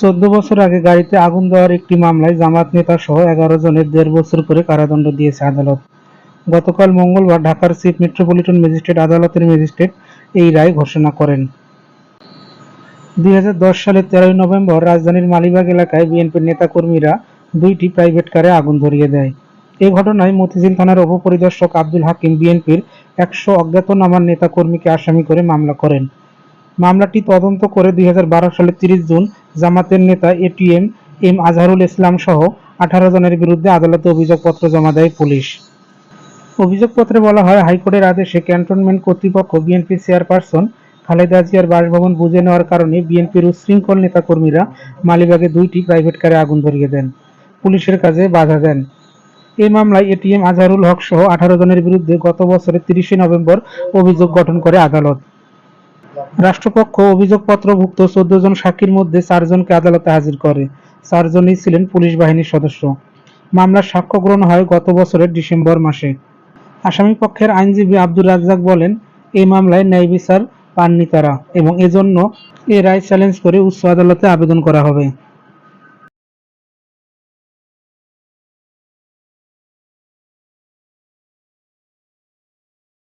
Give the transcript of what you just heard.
চোদ্দ বছর আগে গাড়িতে আগুন দেওয়ার একটি মামলায় জামাত নেতা সহ এগারো জনের দেড় বছর করে কারাদণ্ড দিয়েছে আদালত। গতকাল মঙ্গলবার ঢাকার চিফ মেট্রোপলিটন ম্যাজিস্ট্রেট আদালতের ম্যাজিস্ট্রেট এই রায় ঘোষণা করেন। দুই হাজার দশ সালের তেরোই নভেম্বর রাজধানীর মালিবাগ এলাকায় বিএনপির নেতাকর্মীরা দুইটি প্রাইভেট কারে আগুন ধরিয়ে দেয়। এ ঘটনায় মতিঝিল থানার উপপরিদর্শক আব্দুল হাকিম বিএনপির একশো অজ্ঞাত অজ্ঞাতনামার নেতাকর্মীকে আসামি করে মামলা করেন। মামলাটি তদন্ত করে দুই সালের তিরিশ জুন জামাতের নেতা এটিএম এম আজহারুল ইসলাম সহ আঠারো জনের বিরুদ্ধে আদালতে অভিযোগপত্র জমা দেয় পুলিশ। অভিযোগপত্রে বলা হয়, হাইকোর্টের আদেশে ক্যান্টনমেন্ট কর্তৃপক্ষ বিএনপি চেয়ারপারসন খালেদা জিয়ার বাসভবন বুঝে নেওয়ার কারণে বিএনপির উচ্ছৃঙ্খল নেতাকর্মীরা মালিবাগে দুইটি প্রাইভেট কারে আগুন ধরিয়ে দেন। পুলিশের কাজে বাধা দেন। এই মামলায় এটিএম আজহারুল হক সহ আঠারো জনের বিরুদ্ধে গত বছরের তিরিশে নভেম্বর অভিযোগ গঠন করে আদালত। রাষ্ট্রপক্ষ অভিযোগপত্রভুক্ত চোদ্দ জন সাক্ষীর মধ্যে চারজনকে আদালতে হাজির করে। চারজনই ছিলেন পুলিশ বাহিনীর সদস্য। মামলার সাক্ষ্য গ্রহণ হয় গত বছরের ডিসেম্বর মাসে। আসামি পক্ষের আইনজীবী আব্দুর রাজ্জাক বলেন এই মামলায় ন্যায় বিচার পাননি তারা এবং এজন্য এ রায় চ্যালেঞ্জ করে উচ্চ আদালতে আবেদন করা হবে।